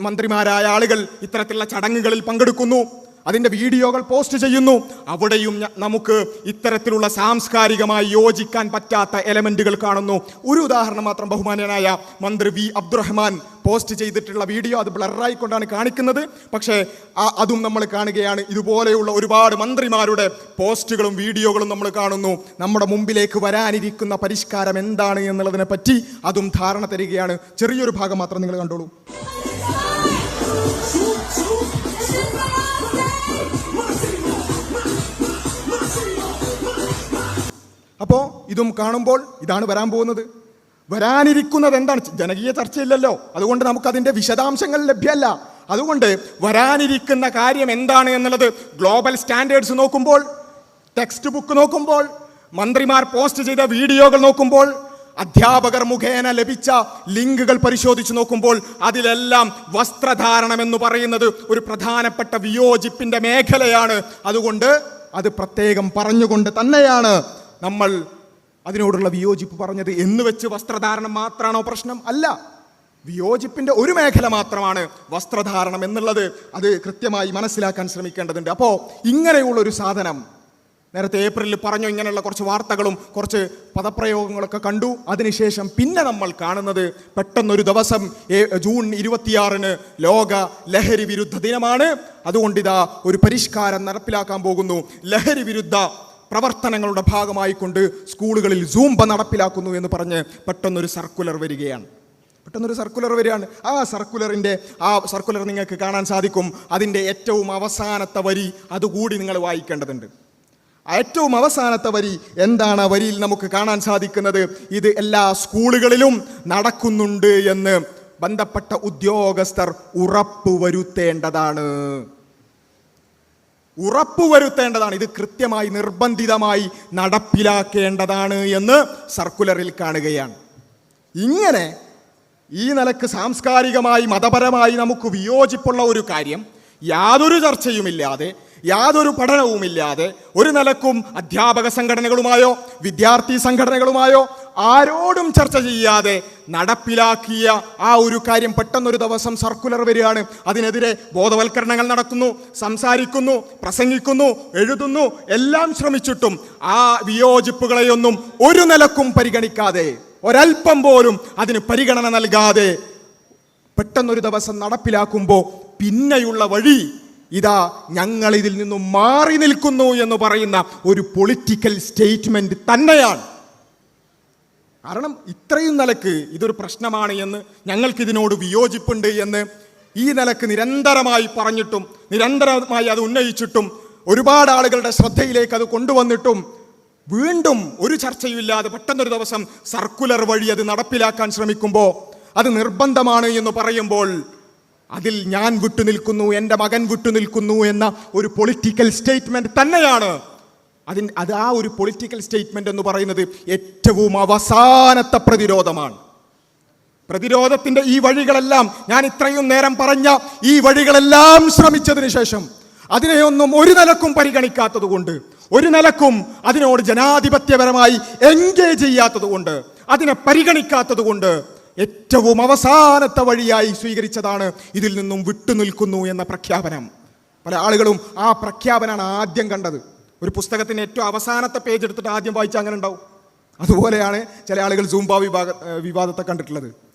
മന്ത്രിമാരായ ആളുകൾ ഇത്തരത്തിലുള്ള ചടങ്ങുകളിൽ പങ്കെടുക്കുന്നു. അതിന്റെ വീഡിയോകൾ പോസ്റ്റ് ചെയ്യുന്നു. അവിടെയും നമുക്ക് ഇത്തരത്തിലുള്ള സാംസ്കാരികമായി യോജിക്കാൻ പറ്റാത്ത എലമെന്റുകൾ കാണുന്നു. ഒരു ഉദാഹരണം മാത്രം ബഹുമാനനായ മന്ത്രി വി. അബ്ദുറഹ്മാൻ പോസ്റ്റ് ചെയ്തിട്ടുള്ള വീഡിയോ അത് ബ്ലറായിക്കൊണ്ടാണ് കാണിക്കുന്നത്. പക്ഷേ അതും നമ്മൾ കാണുകയാണ്. ഇതുപോലെയുള്ള ഒരുപാട് മന്ത്രിമാരുടെ പോസ്റ്റുകളും വീഡിയോകളും നമ്മൾ കാണുന്നു. നമ്മുടെ മുമ്പിലേക്ക് വരാനിരിക്കുന്ന പരിഷ്കാരം എന്താണ് എന്നുള്ളതിനെ പറ്റി അതും ധാരണ തരികയാണ്. ചെറിയൊരു ഭാഗം മാത്രം നിങ്ങൾ കണ്ടോളൂ. അപ്പോൾ ഇതും കാണുമ്പോൾ ഇതാണ് വരാൻ പോകുന്നത്. വരാനിരിക്കുന്നത് എന്താണ്? ജനകീയ ചർച്ചയില്ലല്ലോ. അതുകൊണ്ട് അതിന്റെ വിശദാംശങ്ങൾ ലഭ്യമല്ല. അതുകൊണ്ട് വരാനിരിക്കുന്ന കാര്യം എന്താണ് എന്നുള്ളത് ഗ്ലോബൽ സ്റ്റാൻഡേർഡ്സ് നോക്കുമ്പോൾ ടെക്സ്റ്റ് ബുക്ക് നോക്കുമ്പോൾ മന്ത്രിമാർ പോസ്റ്റ് ചെയ്ത വീഡിയോകൾ നോക്കുമ്പോൾ അധ്യാപകർ മുഖേന ലഭിച്ച ലിങ്കുകൾ പരിശോധിച്ചു നോക്കുമ്പോൾ അതിലെല്ലാം വസ്ത്രധാരണം എന്ന് പറയുന്നത് ഒരു പ്രധാനപ്പെട്ട വിയോജിപ്പിന്റെ മേഖലയാണ്. അതുകൊണ്ട് അത് പ്രത്യേകം പറഞ്ഞുകൊണ്ട് തന്നെയാണ് നമ്മൾ അതിനോടുള്ള വിയോജിപ്പ് പറഞ്ഞത്. എന്ന് വെച്ച് വസ്ത്രധാരണം മാത്രമാണോ പ്രശ്നം? അല്ല. വിയോജിപ്പിന്റെ ഒരു മേഖല മാത്രമാണ് വസ്ത്രധാരണം എന്നുള്ളത്. അത് കൃത്യമായി മനസ്സിലാക്കാൻ ശ്രമിക്കേണ്ടതുണ്ട്. അപ്പോൾ ഇങ്ങനെയുള്ള ഒരു സാധനം നേരത്തെ ഏപ്രിലിൽ പറഞ്ഞു ഇങ്ങനെയുള്ള കുറച്ച് വാർത്തകളും കുറച്ച് പദപ്രയോഗങ്ങളൊക്കെ കണ്ടു. അതിനുശേഷം പിന്നെ നമ്മൾ കാണുന്നത് പെട്ടെന്നൊരു ദിവസം ജൂൺ ഇരുപത്തിയാറിന് ലോക ലഹരി വിരുദ്ധ ദിനമാണ്. അതുകൊണ്ട് ഇതാ ഒരു പരിഷ്കാരം നടപ്പിലാക്കാൻ പോകുന്നു. ലഹരി വിരുദ്ധ പ്രവർത്തനങ്ങളുടെ ഭാഗമായി കൊണ്ട് സ്കൂളുകളിൽ സൂംബ നടപ്പിലാക്കുന്നു എന്ന് പറഞ്ഞ് പെട്ടെന്നൊരു സർക്കുലർ വരികയാണ്. പെട്ടെന്നൊരു സർക്കുലർ വരികയാണ്. ആ സർക്കുലറിന്റെ ആ സർക്കുലർ നിങ്ങൾക്ക് കാണാൻ സാധിക്കും. അതിന്റെ ഏറ്റവും അവസാനത്തെ വരി അതുകൂടി നിങ്ങൾ വായിക്കേണ്ടതുണ്ട്. ഏറ്റവും അവസാനത്തെ വരി എന്താണ് ആ വരിയിൽ നമുക്ക് കാണാൻ സാധിക്കുന്നത്? ഇത് എല്ലാ സ്കൂളുകളിലും നടക്കുന്നുണ്ട് എന്ന് ബന്ധപ്പെട്ട ഉദ്യോഗസ്ഥർ ഉറപ്പ് വരുത്തേണ്ടതാണ് ഉറപ്പ് വരുത്തേണ്ടതാണ് ഇത് കൃത്യമായി നിർബന്ധിതമായി നടപ്പിലാക്കേണ്ടതാണ് എന്ന് സർക്കുലറിൽ കാണുകയാണ്. ഇങ്ങനെ ഈ നിലയ്ക്ക് സാംസ്കാരികമായി മതപരമായി നമുക്ക് വിയോജിപ്പുള്ള ഒരു കാര്യം യാതൊരു ചർച്ചയുമില്ലാതെ യാതൊരു പഠനവുമില്ലാതെ ഒരു നിലക്കും അധ്യാപക സംഘടനകളുമായോ വിദ്യാർത്ഥി സംഘടനകളുമായോ ആരോടും ചർച്ച ചെയ്യാതെ നടപ്പിലാക്കിയ ആ ഒരു കാര്യം പെട്ടെന്നൊരു ദിവസം സർക്കുലർ വരികയാണ്. അതിനെതിരെ ബോധവൽക്കരണങ്ങൾ നടക്കുന്നു സംസാരിക്കുന്നു പ്രസംഗിക്കുന്നു എഴുതുന്നു എല്ലാം ശ്രമിച്ചിട്ടും ആ വിയോജിപ്പുകളെയൊന്നും ഒരു നിലക്കും പരിഗണിക്കാതെ ഒരൽപ്പം പോലും അതിന് പരിഗണന നൽകാതെ പെട്ടെന്നൊരു ദിവസം നടപ്പിലാക്കുമ്പോൾ പിന്നെയുള്ള വഴി ഇതാ ഞങ്ങൾ ഇതിൽ നിന്നും മാറി നിൽക്കുന്നു എന്ന് പറയുന്ന ഒരു പൊളിറ്റിക്കൽ സ്റ്റേറ്റ്മെന്റ് തന്നെയാണ്. കാരണം ഇത്രയും നിലയ്ക്ക് ഇതൊരു പ്രശ്നമാണ് എന്ന് ഞങ്ങൾക്ക് ഇതിനോട് വിയോജിപ്പുണ്ട് എന്ന് ഈ നിലയ്ക്ക് നിരന്തരമായി പറഞ്ഞിട്ടും നിരന്തരമായി അത് ഉന്നയിച്ചിട്ടും ഒരുപാട് ആളുകളുടെ ശ്രദ്ധയിലേക്ക് അത് കൊണ്ടുവന്നിട്ടും വീണ്ടും ഒരു ചർച്ചയുമില്ലാതെ പെട്ടെന്നൊരു ദിവസം സർക്കുലർ വഴി അത് നടപ്പിലാക്കാൻ ശ്രമിക്കുമ്പോൾ അത് നിർബന്ധമാണ് എന്ന് പറയുമ്പോൾ അതിൽ ഞാൻ വിട്ടുനിൽക്കുന്നു എന്റെ മകൻ വിട്ടുനിൽക്കുന്നു എന്ന ഒരു പൊളിറ്റിക്കൽ സ്റ്റേറ്റ്മെന്റ് തന്നെയാണ്. അതിന് അത് ആ ഒരു പൊളിറ്റിക്കൽ സ്റ്റേറ്റ്മെന്റ് എന്ന് പറയുന്നത് ഏറ്റവും അവസാനത്തെ പ്രതിരോധമാണ്. പ്രതിരോധത്തിന്റെ ഈ വഴികളെല്ലാം ഞാൻ ഇത്രയും നേരം പറഞ്ഞ ഈ വഴികളെല്ലാം ശ്രമിച്ചതിന് ശേഷം അതിനെയൊന്നും ഒരു നിലക്കും പരിഗണിക്കാത്തതുകൊണ്ട് ഒരു നിലക്കും അതിനോട് ജനാധിപത്യപരമായി എൻഗേജ് ചെയ്യാത്തതുകൊണ്ട് അതിനെ പരിഗണിക്കാത്തത് കൊണ്ട് ഏറ്റവും അവസാനത്തെ വഴിയായി സ്വീകരിച്ചതാണ് ഇതിൽ നിന്നും വിട്ടുനിൽക്കുന്നു എന്ന പ്രഖ്യാപനം. പല ആളുകളും ആ പ്രഖ്യാപനമാണ് ആദ്യം കണ്ടത്. ഒരു പുസ്തകത്തിന്റെ ഏറ്റവും അവസാനത്തെ പേജ് എടുത്തിട്ട് ആദ്യം വായിച്ചാൽ അങ്ങനെ ഉണ്ടാവും. അതുപോലെയാണ് ചില ആളുകൾ സൂംബ വിഭാഗ വിവാദത്തെ കണ്ടിട്ടുള്ളത്.